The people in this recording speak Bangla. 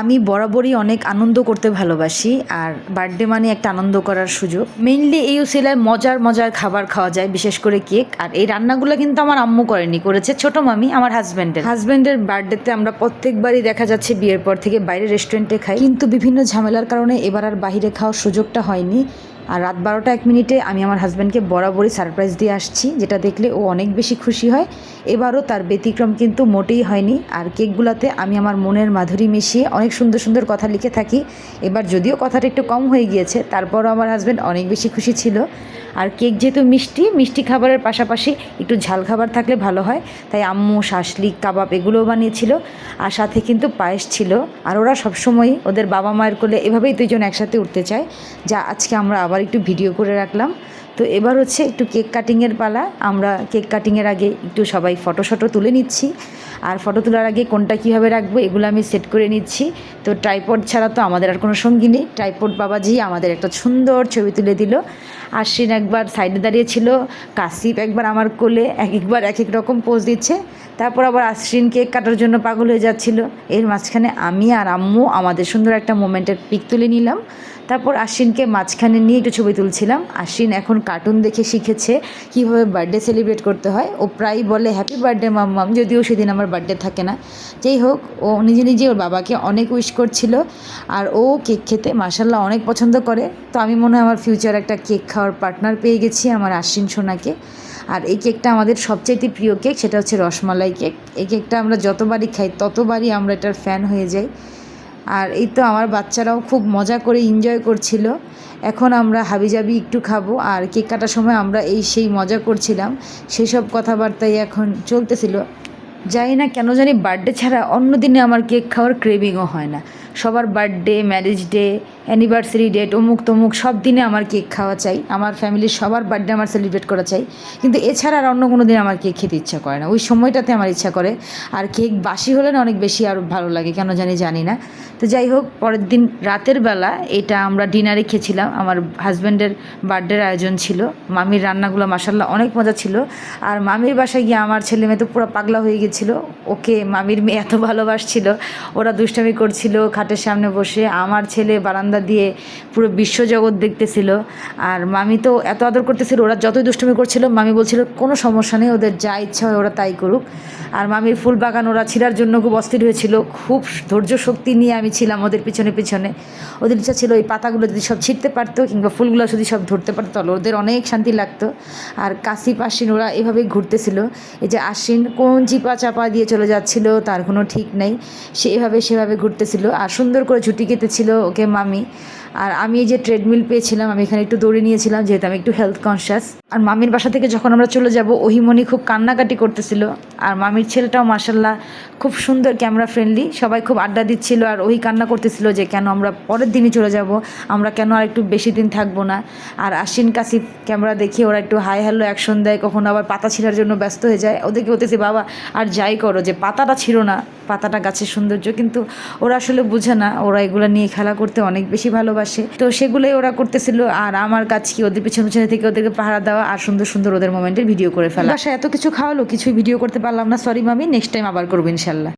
আমি বরাবরই অনেক আনন্দ করতে ভালোবাসি, আর বার্থডে মানে একটা আনন্দ করার সুযোগ। মেনলি এই উসিলায় মজার মজার খাবার খাওয়া যায়, বিশেষ করে কেক। আর এই রান্নাগুলো কিন্তু আমার আম্মু করেনি, করেছে ছোট মামি, আমার হাজব্যান্ডের হাজব্যান্ডের বার্থডেতে আমরা প্রত্যেকবারই দেখা যাচ্ছে বিয়ের পর থেকে বাইরে রেস্টুরেন্টে খাই। কিন্তু বিভিন্ন ঝামেলার কারণে এবার আর বাইরে খাওয়ার সুযোগটা হয়নি। আর রাত বারোটা এক মিনিটে আমি আমার হাজব্যান্ডকে বরাবরই সারপ্রাইজ দিয়ে আসছি, যেটা দেখলে ও অনেক বেশি খুশি হয়। এবারও তার ব্যতিক্রম কিন্তু মোটেই হয়নি। আর কেকগুলোতে আমি আমার মনের মাধুরী মিশিয়ে অনেক সুন্দর সুন্দর কথা লিখে থাকি। এবার যদিও কথাটা একটু কম হয়ে গিয়েছে, তারপরও আমার হাজব্যান্ড অনেক বেশি খুশি ছিল। আর কেক যেহেতু মিষ্টি মিষ্টি খাবারের পাশাপাশি একটু ঝাল খাবার থাকলে ভালো হয়। তাই আম্মু শাসলিক কাবাব এগুলোও বানিয়েছিল। আর সাথে কিন্তু পায়েস ছিল। আর ওরা সবসময়ই ওদের বাবা মায়ের কোলে এভাবেই দুজন একসাথে উঠতে চায়। যা আজকে আমরা আবার একটু ভিডিও করে রাখলাম। তো এবার হচ্ছে একটু কেক কাটিংয়ের পালা। আমরা কেক কাটিংয়ের আগে একটু সবাই ফটো শটো তুলে নিচ্ছি। আর ফটো তোলার আগে কোনটা কীভাবে রাখব এগুলো আমি সেট করে নিচ্ছি। তো ট্রাইপড ছাড়া তো আমাদের আর কোনো সঙ্গী নেই। ট্রাইপড বাবাজি আমাদের একটা সুন্দর ছবি তুলে দিল। আশ্বিন একবার সাইডে দাঁড়িয়েছিল কাসিপ একবার আমার কোলে এক একবার এক এক রকম পোজ দিচ্ছে। তারপর আবার আশ্বিন কেক কাটার জন্য পাগল হয়ে যাচ্ছিল। এর মাঝখানে আমি আর আম্মু আমাদের সুন্দর একটা মোমেন্টের পিক তুলে নিলাম। তারপর আশ্বিনকে মাঝখানে নিয়ে একটু ছবি তুলছিলাম। আশ্বিন এখন কার্টুন দেখে শিখেছে, কীভাবে বার্থডে সেলিব্রেট করতে হয়। ও প্রায় বলে হ্যাপি বার্থডে মাম্মাম যদিও সেদিন আমার বার্থডে থাকে না। যেই হোক, ও নিজে নিজে ওর বাবাকে অনেক উইশ করছিল, আর ও কেক খেতে মাসাল্লাহ অনেক পছন্দ করে। তো আমি মনে হয় আমার ফিউচার একটা কেক খাওয়ার পার্টনার পেয়ে গেছি আমার আশ্বিন সোনাকে। আর এই কেকটা আমাদের সবচাইতে প্রিয় কেক সেটা হচ্ছে রসমালাই কেক এই কেকটা আমরা যতবারই খাই, ততবারই আমরা এটার ফ্যান হয়ে যাই। আর এই তো আমার বাচ্চারাও খুব মজা করে এনজয় করছিল। এখন আমরা হাবিজাবি একটু খাব আর কেক কাটার সময় আমরা এই সেই মজা করছিলাম। সেই সব কথাবার্তাই এখন চলতেছিল। জানি না কেন জানি বার্থডে ছাড়া অন্য দিনে আমার কেক খাওয়ার ক্রেভিংও হয় না। সবার birthday marriage day anniversary date অমুক তমুক, সব দিনে আমার কেক খাওয়া চাই। আমার ফ্যামিলির সবার বার্থডে আমার সেলিব্রেট করা চাই। কিন্তু এছাড়া আর অন্য কোনো দিন আমার কেক খেতে ইচ্ছা করে না। ওই সময়টাতে আমার ইচ্ছা করে। আর কেক বাসি হলে না অনেক বেশি আরও ভালো লাগে, কেন জানি জানি না। তো যাই হোক, পরের দিন রাতের বেলা এটা আমরা ডিনারে খেয়েছিলাম আমার হাজব্যান্ডের বার্থডের আয়োজন ছিল। মামির রান্নাগুলো মাসাল্লাহ অনেক মজা ছিল। আর মামির বাসায় গিয়ে আমার ছেলে মেয়ে তো পুরো পাগলা হয়ে গেছিল। ওকে মামির মেয়ে এত ভালোবাসছিল। ওরা দুষ্টামি করছিল খাটের সামনে বসে আমার ছেলে বারান্দা দিয়ে পুরো বিশ্বজগৎ দেখতেছিল। আর মামি তো এত আদর করতেছিল, ওরা যতই দুষ্টুমি করছিল, মামি বলছিল, কোনো সমস্যা নেই, ওদের যা ইচ্ছা হয় ওরা তাই করুক। আর মামির ফুল বাগান, ওরা ছিঁড়ার জন্য খুব অস্থির হয়েছিল। খুব ধৈর্য শক্তি নিয়ে আমি ছিলাম ওদের পিছনে পিছনে। ওদের ইচ্ছা ছিল ওই পাতাগুলো যদি সব ছিঁড়তে পারতো, কিংবা ফুলগুলো যদি সব ধরতে পারতো, তাহলে ওদের অনেক শান্তি লাগতো। আর কাশি পাশিন ওরা এভাবেই ঘুরতেছিল। এই যে আশ্বিন কোন চিপা চাপা দিয়ে চলে যাচ্ছিল, তার কোনো ঠিক নেই। সে এভাবে, সেভাবে ঘুরতেছিল। আর সুন্দর করে ছুটি কেটেছিল ওকে মামি। আর আমি যে ট্রেডমিল পেয়েছিলাম, আমি এখানে একটু দৌড়ে নিয়েছিলাম, যেহেতু আমি একটু হেলথ কনসিয়াস আর মামির বাসা থেকে যখন আমরা চলে যাব ওহিমনি খুব কান্নাকাটি করতেছিল। আর মামির ছেলেটাও মার্শাল্লাহ খুব সুন্দর ক্যামেরা ফ্রেন্ডলি সবাই খুব আড্ডা দিচ্ছিল। আর ওই কান্না করতেছিল যে, কেন আমরা পরের দিনই চলে যাব? আমরা কেন আর একটু বেশি দিন থাকব না? আর আশ্বিন কাসিফ ক্যামেরা দেখে ওরা একটু হাই হ্যালো অ্যাকশন দেয়। কখনো আবার পাতা ছিঁড়ার জন্য ব্যস্ত হয়ে যায়। ওদেরকে বলতেছি, বাবা, আর যাই করো যে, পাতাটা ছিল না। পাতাটা গাছের সৌন্দর্য। কিন্তু ওরা আসলে বুঝে না। ওরা এগুলো নিয়ে খেলা করতে অনেক বেশি ভালোবাসে। তো সেগুলোই ওরা করতেছিল। আর আমার কাজ কি? ওদের পিছনে পিছনে থেকে ওদেরকে পাহারা দেওয়া আর সুন্দর সুন্দর ওদের মোমেন্টের ভিডিও করে ফেলা। বাসায় এত কিছু খাওয়ালো, কিছুই ভিডিও করতে পারলাম না। সরি মামি। নেক্সট টাইম আবার করব, ইনশাল্লাহ।